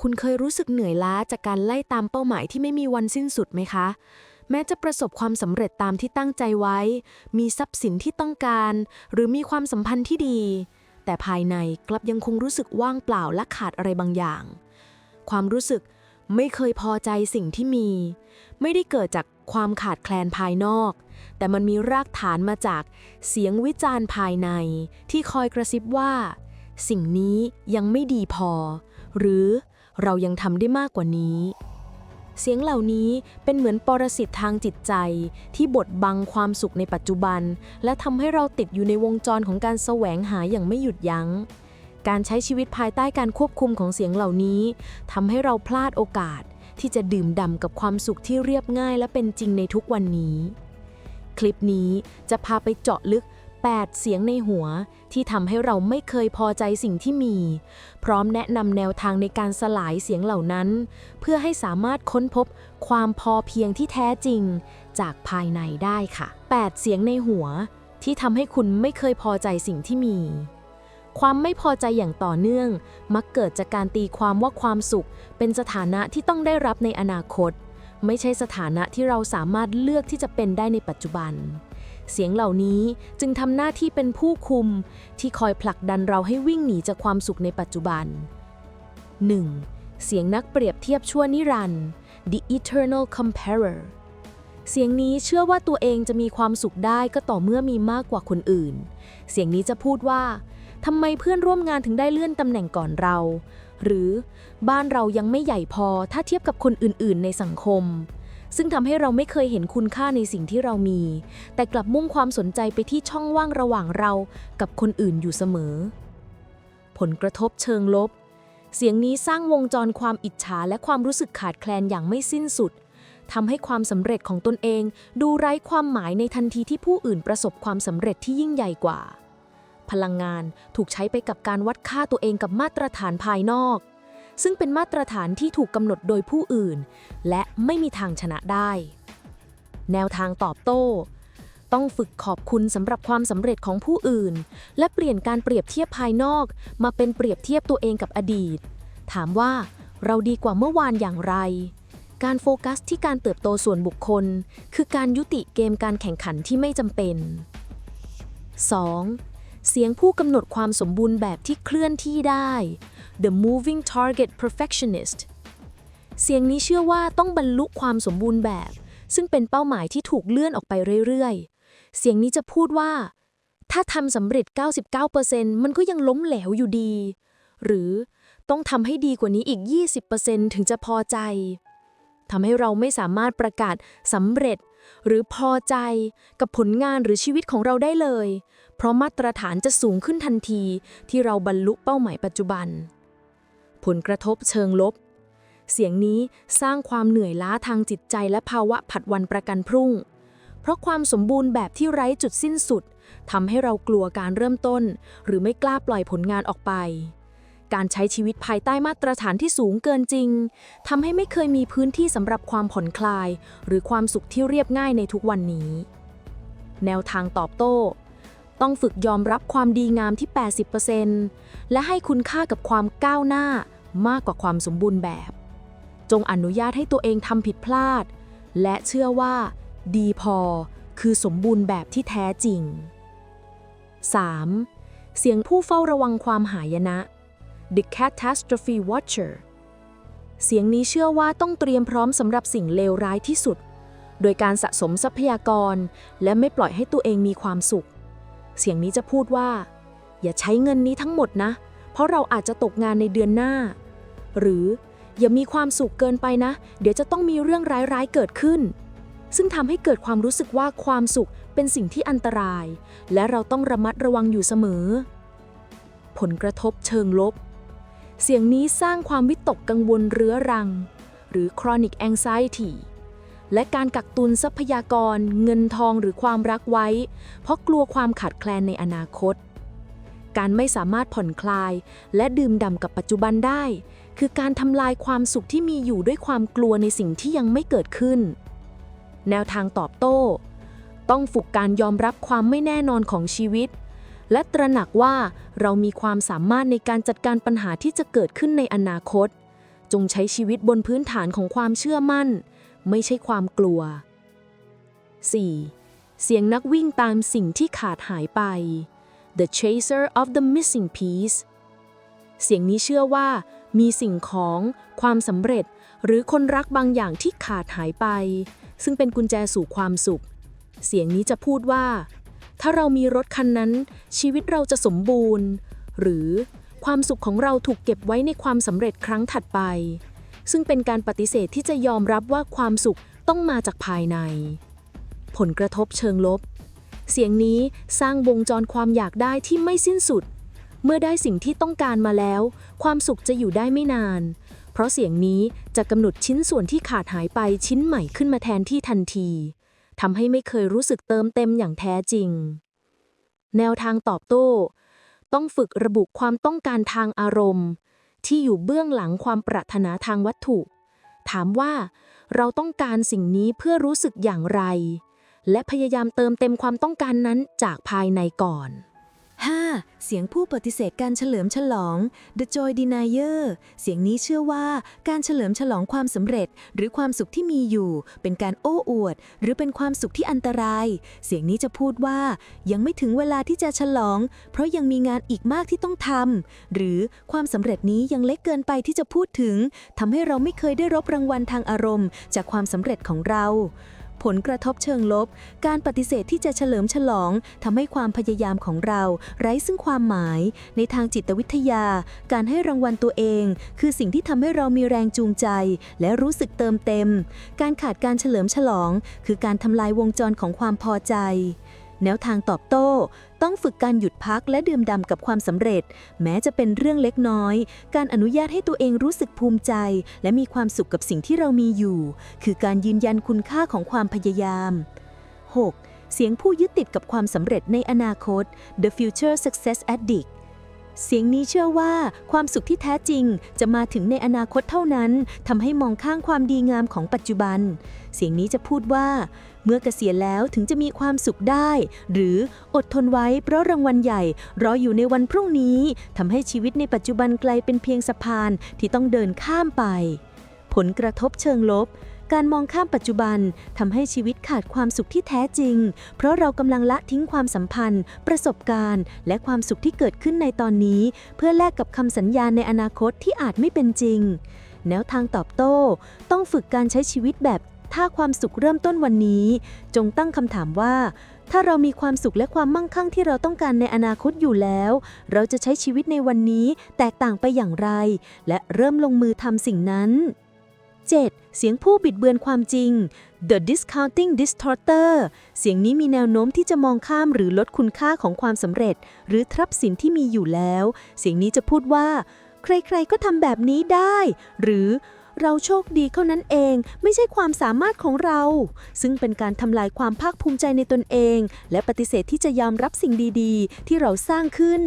คุณเคยรู้สึกเหนื่อยล้าจากการไล่ตามเป้าหมายที่ไม่มีวันสิ้นสุดไหมคะ แม้จะประสบความสำเร็จตามที่ตั้งใจไว้ มีทรัพย์สินที่ต้องการ หรือมีความสัมพันธ์ที่ดี แต่ภายในกลับยังคงรู้สึกว่างเปล่าและขาดอะไรบางอย่าง ความรู้สึกไม่เคยพอใจสิ่งที่มี ไม่ได้เกิดจากความขาดแคลนภายนอก แต่มันมีรากฐานมาจากเสียงวิจารณ์ภายใน ที่คอยกระซิบว่า สิ่งนี้ยังไม่ดีพอ หรือ เรายังทำได้มากกว่านี้ เสียงเหล่านี้เป็นเหมือนปรสิตทางจิตใจ ที่บดบังความสุขในปัจจุบัน และทำให้เราติดอยู่ในวงจรของการแสวงหาอย่างไม่หยุดยัง้ง การใช้ชีวิตภายใต้การควบคุมของเสียงเหล่านี้ทำให้เราพลาดโอกาสที่จะดื่มด่ำกับความสุขที่เรียบง่ายและเป็นจริงในทุกวันนี้ คลิปนี้จะพาไปเจาะลึก 8 เสียงในหัวที่ทำให้เราไม่เคยพอใจสิ่งที่มี พร้อมแนะนำแนวทางในการสลายเสียงเหล่านั้น เพื่อให้สามารถค้นพบความพอเพียงที่แท้จริง จากภายในได้ค่ะ 8 เสียงในหัวที่ทำให้คุณไม่เคยพอใจสิ่งที่มี ความไม่พอใจอย่างต่อเนื่อง มักเกิดจากการตีความว่าความสุข เป็นสถานะที่ต้องได้รับในอนาคต ไม่ใช่สถานะที่เราสามารถเลือกที่จะเป็นได้ในปัจจุบัน เสียงเหล่านี้จึงทำหน้าที่เป็นผู้คุม ที่คอยผลักดันเราให้วิ่งหนีจากความสุขในปัจจุบัน 1. เสียงนักเปรียบเทียบชั่วนิรันดร์ The Eternal Comparer เสียงนี้เชื่อว่าตัวเองจะมีความสุขได้ก็ต่อเมื่อมีมากกว่าคนอื่น เสียงนี้จะพูดว่าทำไมเพื่อนร่วมงานถึงได้เลื่อนตำแหน่งก่อนเรา หรือบ้านเรายังไม่ใหญ่พอถ้าเทียบกับคนอื่นๆ ในสังคม ซึ่งทำให้เราไม่เคยเห็นคุณค่าในสิ่งที่เรามี แต่กลับมุ่งความสนใจไปที่ช่องว่างระหว่างเรากับคนอื่นอยู่เสมอ ผลกระทบเชิงลบ เสียงนี้สร้างวงจรความอิจฉาและความรู้สึกขาดแคลนอย่างไม่สิ้นสุดทำให้ความสำเร็จของตนเองดูไร้ความหมายในทันทีที่ผู้อื่นประสบความสำเร็จที่ยิ่งใหญ่กว่า พลังงานถูกใช้ไปกับการวัดค่าตัวเองกับมาตรฐานภายนอก ซึ่งเป็นมาตรฐานที่ถูกกำหนดโดยผู้อื่น และไม่มีทางชนะได้ แนวทางตอบโต้ ต้องฝึกขอบคุณสำหรับความสำเร็จของผู้อื่น และเปลี่ยนการเปรียบเทียบภายนอก มาเป็นเปรียบเทียบตัวเองกับอดีต ถามว่าเราดีกว่าเมื่อวานอย่างไร การโฟกัสที่การเติบโตส่วนบุคคล คือการยุติเกมการแข่งขันที่ไม่จำเป็น 2. เสียงผู้กำหนดความสมบูรณ์แบบที่เคลื่อนที่ได้ The Moving Target Perfectionist เสียงนี้เชื่อว่าต้องบรรลุความสมบูรณ์แบบ ซึ่งเป็นเป้าหมายที่ถูกเลื่อนออกไปเรื่อยๆ เสียงนี้จะพูดว่า ถ้าทำสำเร็จ 99%มันก็ยังล้มเหลวอยู่ดี หรือต้องทำให้ดีกว่านี้อีก 20%ถึงจะพอใจทำให้เราไม่สามารถประกาศสำเร็จ หรือพอใจกับผลงานหรือชีวิตของเราได้เลย เพราะมาตรฐานจะสูงขึ้นทันทีที่เราบรรลุเป้าหมายปัจจุบัน ผลกระทบเชิงลบ เสียงนี้สร้างความเหนื่อยล้าทางจิตใจและภาวะผัดวันประกันพรุ่ง เพราะความสมบูรณ์แบบที่ไร้จุดสิ้นสุดทำให้เรากลัวการเริ่มต้น หรือไม่กล้าปล่อยผลงานออกไป การใช้ชีวิตภายใต้มาตรฐานที่สูงเกินจริงทำให้ไม่เคยมีพื้นที่สำหรับความผ่อนคลาย หรือความสุขที่เรียบง่ายในทุกวันนี้ แนวทางตอบโต้ ต้องฝึกยอมรับความดีงามที่ 80%และให้คุณค่ากับความก้าวหน้ามากกว่าความสมบูรณ์แบบ จงอนุญาตให้ตัวเองทำผิดพลาด และเชื่อว่า ดีพอคือสมบูรณ์แบบที่แท้จริง 3. เสียงผู้เฝ้าระวังความหายนะ The Catastrophe Watcher เสียงนี้เชื่อว่าต้องเตรียมพร้อมสำหรับสิ่งเลวร้ายที่สุด โดยการสะสมทรัพยากร และไม่ปล่อยให้ตัวเองมีความสุข เสียงนี้จะพูดว่า อย่าใช้เงินนี้ทั้งหมดนะ เพราะเราอาจจะตกงานในเดือนหน้า หรืออย่ามีความสุขเกินไปนะ เดี๋ยวจะต้องมีเรื่องร้ายๆเกิดขึ้น ซึ่งทำให้เกิดความรู้สึกว่าความสุขเป็นสิ่งที่อันตราย และเราต้องระมัดระวังอยู่เสมอ ผลกระทบเชิงลบ เสียงนี้สร้างความวิตกกังวลเรื้อรัง หรือ chronic anxiety และการกักตุนทรัพยากร เงินทองหรือความรักไว้ เพราะกลัวความขาดแคลนในอนาคต การไม่สามารถผ่อนคลาย และดื่มด่ำกับปัจจุบันได้ คือการทำลายความสุขที่มีอยู่ด้วยความกลัวในสิ่งที่ยังไม่เกิดขึ้น แนวทางตอบโต้ ต้องฝึกการยอมรับความไม่แน่นอนของชีวิต และตระหนักว่าเรามีความสามารถในการจัดการปัญหาที่จะเกิดขึ้นในอนาคต จงใช้ชีวิตบนพื้นฐานของความเชื่อมั่น ไม่ใช่ความกลัว 4. เสียงนักวิ่งตามสิ่งที่ขาดหายไป The chaser of the missing piece เสียงนี้เชื่อว่า มีสิ่งของ ความสำเร็จ หรือคนรักบางอย่างที่ขาดหายไป ซึ่งเป็นกุญแจสู่ความสุข เสียงนี้จะพูดว่า ถ้าเรามีรถคันนั้น ชีวิตเราจะสมบูรณ์ หรือความสุขของเราถูกเก็บไว้ในความสำเร็จครั้งถัดไป ซึ่งเป็นการปฏิเสธที่จะยอมรับว่าความสุขต้องมาจากภายใน ผลกระทบเชิงลบ เสียงนี้สร้างวงจรความอยากได้ที่ไม่สิ้นสุด เมื่อได้สิ่งที่ต้องการมาแล้ว ความสุขจะอยู่ได้ไม่นาน เพราะเสียงนี้จะกำหนดชิ้นส่วนที่ขาดหายไปชิ้นใหม่ขึ้นมาแทนที่ทันทีทำให้ไม่เคยรู้สึกเติมเต็มอย่างแท้จริง แนวทางตอบโต้ ต้องฝึกระบุความต้องการทางอารมณ์ ที่อยู่เบื้องหลังความปรารถนาทางวัตถุ ถามว่า เราต้องการสิ่งนี้เพื่อรู้สึกอย่างไร และพยายามเติมเต็มความต้องการนั้นจากภายในก่อน 5. เสียงผู้ปฏิเสธการเฉลิมฉลอง The Joy Denier เสียงนี้เชื่อว่าการเฉลิมฉลองความสำเร็จ หรือความสุขที่มีอยู่ เป็นการโอ้อวด หรือเป็นความสุขที่อันตราย เสียงนี้จะพูดว่า ยังไม่ถึงเวลาที่จะฉลอง เพราะยังมีงานอีกมากที่ต้องทำหรือความสำเร็จนี้ยังเล็กเกินไปที่จะพูดถึงทำให้เราไม่เคยได้รับรางวัลทางอารมณ์ จากความสำเร็จของเรา ผลกระทบเชิงลบ การปฏิเสธที่จะเฉลิมฉลองทำให้ความพยายามของเราไร้ซึ่งความหมาย ในทางจิตวิทยา การให้รางวัลตัวเอง คือสิ่งที่ทำให้เรามีแรงจูงใจ และรู้สึกเติมเต็ม การขาดการเฉลิมฉลอง คือการทำลายวงจรของความพอใจ แนวทางตอบโต้ ต้องฝึกการหยุดพักและดื่มด่ำกับความสำเร็จ แม้จะเป็นเรื่องเล็กน้อย การอนุญาตให้ตัวเองรู้สึกภูมิใจ และมีความสุขกับสิ่งที่เรามีอยู่ คือการยืนยันคุณค่าของความพยายาม 6. เสียงผู้ยึดติดกับความสำเร็จในอนาคต The Future Success Addict เสียงนี้เชื่อว่าความสุขที่แท้จริงจะมาถึงในอนาคตเท่านั้นทำให้มองข้างความดีงามของปัจจุบัน เสียงนี้จะพูดว่า เมื่อเกษียณแล้วถึงจะมีความสุขได้ หรืออดทนไว้เพราะรางวัลใหญ่รออยู่ในวันพรุ่งนี้ทำให้ชีวิตในปัจจุบันกลายเป็นเพียงสะพานที่ต้องเดินข้ามไป ผลกระทบเชิงลบ การมองข้ามปัจจุบันทำให้ชีวิตขาดความสุขที่แท้จริง เพราะเรากำลังละทิ้งความสัมพันธ์ ประสบการณ์ และความสุขที่เกิดขึ้นในตอนนี้ เพื่อแลกกับคำสัญญาในอนาคตที่อาจไม่เป็นจริง แนวทางตอบโต้ ต้องฝึกการใช้ชีวิตแบบถ้าความสุขเริ่มต้นวันนี้ จงตั้งคำถามว่า ถ้าเรามีความสุขและความมั่งคั่งที่เราต้องการในอนาคตอยู่แล้ว เราจะใช้ชีวิตในวันนี้แตกต่างไปอย่างไร และเริ่มลงมือทำสิ่งนั้น 7. เสียงผู้บิดเบือนความจริง The Discounting Distorter เสียงนี้มีแนวโน้มที่จะมองข้ามหรือลดคุณค่าของความสำเร็จ หรือทรัพย์สินที่มีอยู่แล้ว เสียงนี้จะพูดว่า ใครๆก็ทำแบบนี้ได้ หรือเราโชคดีเท่านั้นเอง ไม่ใช่ความสามารถของเรา ซึ่งเป็นการทำลายความภาคภูมิใจในตนเอง และปฏิเสธที่จะยอมรับสิ่งดีๆ ที่เราสร้างขึ้น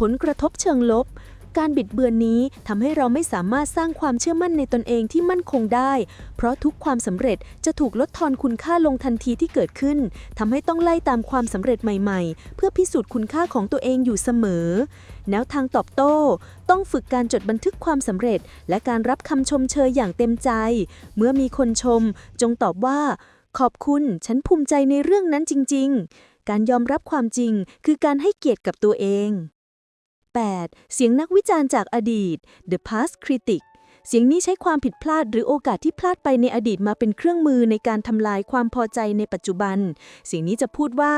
ผลกระทบเชิงลบ การบิดเบือนนี้ทำให้เราไม่สามารถสร้างความเชื่อมั่นในตนเองที่มั่นคงได้ เพราะทุกความสำเร็จจะถูกลดทอนคุณค่าลงทันทีที่เกิดขึ้นทำให้ต้องไล่ตามความสำเร็จใหม่ๆ เพื่อพิสูจน์คุณค่าของตัวเองอยู่เสมอ แนวทางตอบโต้ ต้องฝึกการจดบันทึกความสำเร็จ และการรับคำชมเชยอย่างเต็มใจ เมื่อมีคนชม จงตอบว่า ขอบคุณ ฉันภูมิใจในเรื่องนั้นจริง ๆ การยอมรับความจริง คือการให้เกียรติกับตัวเอง 8. เสียงนักวิจารณ์จากอดีต The Past Critic เสียงนี้ใช้ความผิดพลาดหรือโอกาสที่พลาดไปในอดีตมาเป็นเครื่องมือในการทำลายความพอใจในปัจจุบัน เสียงนี้จะพูดว่า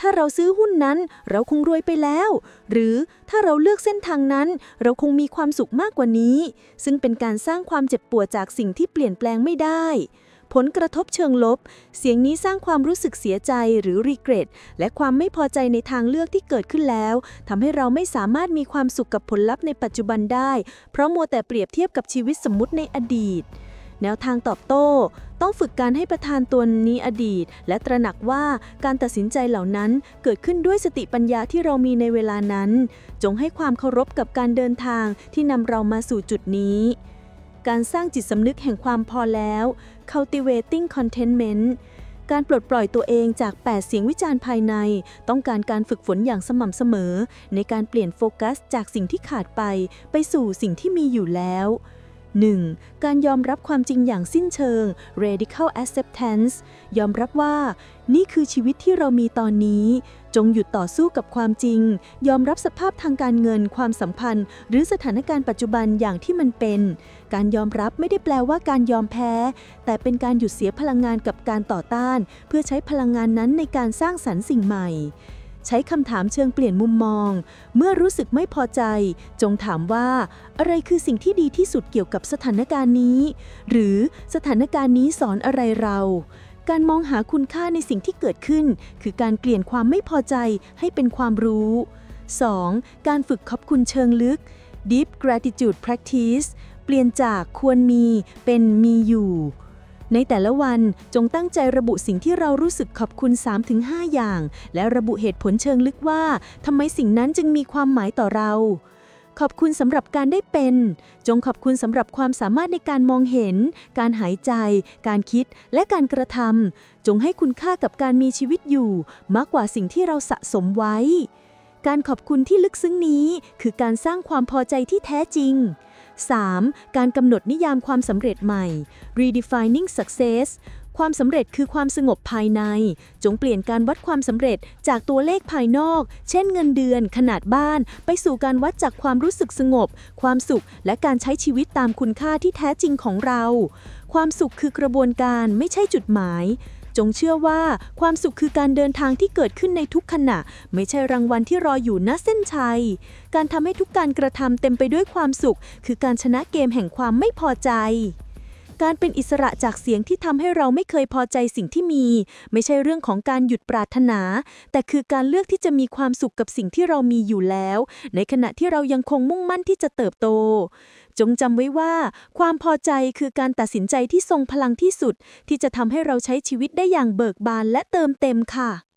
ถ้าเราซื้อหุ้นนั้น เราคงรวยไปแล้ว หรือถ้าเราเลือกเส้นทางนั้น เราคงมีความสุขมากกว่านี้ ซึ่งเป็นการสร้างความเจ็บปวดจากสิ่งที่เปลี่ยนแปลงไม่ได้ ผลกระทบเชิงลบ เสียงนี้สร้างความรู้สึกเสียใจหรือรีเกรตและความไม่พอใจในทางเลือกที่เกิดขึ้นแล้วทำให้เราไม่สามารถมีความสุขกับผลลัพธ์ในปัจจุบันได้ เพราะมัวแต่เปรียบเทียบกับชีวิตสมมุติในอดีต แนวทางตอบโต้ ต้องฝึกการให้ประทานตัวนี้อดีต และตระหนักว่าการตัดสินใจเหล่านั้นเกิดขึ้นด้วยสติปัญญาที่เรามีในเวลานั้น จงให้ความเคารพกับการเดินทางที่นำเรามาสู่จุดนี้การสร้างจิตสำนึกแห่งความพอแล้ว cultivating contentment การปลดปล่อยตัวเองจาก 8 เสียงวิจารณ์ภายใน ต้องการการฝึกฝนอย่างสม่ำเสมอ ในการเปลี่ยนโฟกัสจากสิ่งที่ขาดไป ไปสู่สิ่งที่มีอยู่แล้ว 1. การยอมรับความจริงอย่างสิ้นเชิง radical acceptance ยอมรับว่า นี่คือชีวิตที่เรามีตอนนี้ จงหยุดต่อสู้กับความจริง ยอมรับสภาพทางการเงิน ความสัมพันธ์ หรือสถานการณ์ปัจจุบันอย่างที่มันเป็น การยอมรับไม่ได้แปลว่าการยอมแพ้ แต่เป็นการหยุดเสียพลังงานกับการต่อต้าน เพื่อใช้พลังงานนั้นในการสร้างสรรค์สิ่งใหม่ ใช้คำถามเชิงเปลี่ยนมุมมอง เมื่อรู้สึกไม่พอใจ จงถามว่า อะไรคือสิ่งที่ดีที่สุดเกี่ยวกับสถานการณ์นี้ หรือสถานการณ์นี้สอนอะไรเรา การมองหาคุณค่าในสิ่งที่เกิดขึ้น คือการเปลี่ยนความไม่พอใจให้เป็นความรู้ 2. การฝึกขอบคุณเชิงลึก Deep Gratitude Practice เปลี่ยนจากควรมีเป็นมีอยู่ ในแต่ละวันจงตั้งใจระบุสิ่งที่เรารู้สึกขอบคุณ 3-5 อย่าง และระบุเหตุผลเชิงลึกว่าทำไมสิ่งนั้นจึงมีความหมายต่อเรา ขอบคุณสำหรับการได้เป็น จงขอบคุณสำหรับความสามารถในการมองเห็น การหายใจ การคิด และการกระทำจงให้คุณค่ากับการมีชีวิตอยู่ มากกว่าสิ่งที่เราสะสมไว้ การขอบคุณที่ลึกซึ้งนี้ คือการสร้างความพอใจที่แท้จริง 3. การกำหนดนิยามความสำเร็จใหม่ redefining success ความสำเร็จคือความสงบภายใน จงเปลี่ยนการวัดความสำเร็จจากตัวเลขภายนอก เช่นเงินเดือน ขนาดบ้าน ไปสู่การวัดจากความรู้สึกสงบ ความสุข และการใช้ชีวิตตามคุณค่าที่แท้จริงของเรา ความสุขคือกระบวนการไม่ใช่จุดหมาย จงเชื่อว่าความสุขคือการเดินทางที่เกิดขึ้นในทุกขณะ ไม่ใช่รางวัลที่รออยู่ณเส้นชัย การทำให้ทุกการกระทำเต็มไปด้วยความสุข คือการชนะเกมแห่งความไม่พอใจ การเป็นอิสระจากเสียงที่ทำให้เราไม่เคยพอใจสิ่งที่มี ไม่ใช่เรื่องของการหยุดปรารถนา แต่คือการเลือกที่จะมีความสุขกับสิ่งที่เรามีอยู่แล้ว ในขณะที่เรายังคงมุ่งมั่นที่จะเติบโต จงจำไว้ว่า ความพอใจคือการตัดสินใจที่ทรงพลังที่สุด ที่จะทำให้เราใช้ชีวิตได้อย่างเบิกบานและเติมเต็มค่ะ